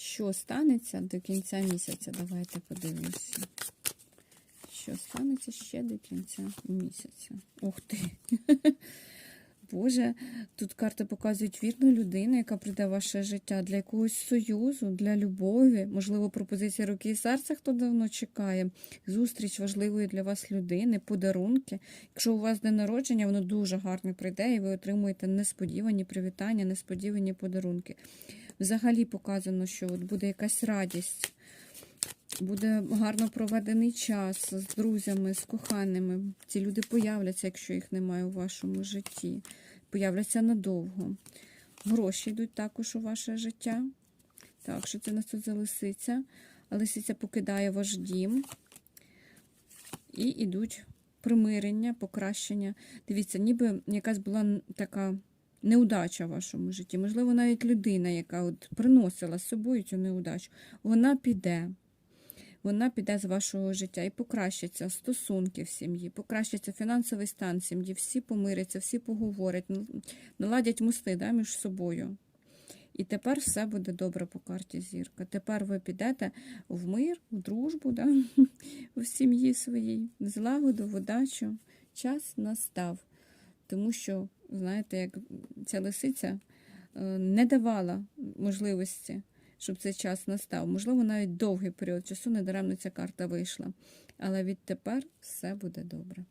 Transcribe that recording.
Що станеться до кінця місяця? Давайте подивимося. Що станеться ще до кінця місяця? Ух ти! Боже, тут карти показують вірну людину, яка прийде в ваше життя для якогось союзу, для любові, можливо, пропозиція руки і серця, хто давно чекає, зустріч важливої для вас людини, подарунки. Якщо у вас день народження, воно дуже гарно прийде, і ви отримуєте несподівані привітання, несподівані подарунки. Взагалі показано, що от буде якась радість. Буде гарно проведений час з друзями, з коханими. Ці люди появляться, якщо їх немає у вашому житті. Появляться надовго. Гроші йдуть також у ваше життя. Так, що це нас тут за лисиця? Лисиця покидає ваш дім. І йдуть примирення, покращення. Дивіться, ніби якась була така неудача в вашому житті. Можливо, навіть людина, яка от приносила з собою цю неудачу, вона піде вона піде з вашого життя і покращаться стосунки в сім'ї, покращиться фінансовий стан сім'ї, всі помиряться, всі поговорять, наладять мости да, між собою. І тепер все буде добре по карті зірка. Тепер ви підете в мир, в дружбу, да, в сім'ї своїй, в злагоду, в удачу. Час настав. Тому що, знаєте, як ця лисиця е, не давала можливості щоб цей час настав. Можливо, навіть довгий період часу недаремно ця карта вийшла. Але відтепер все буде добре.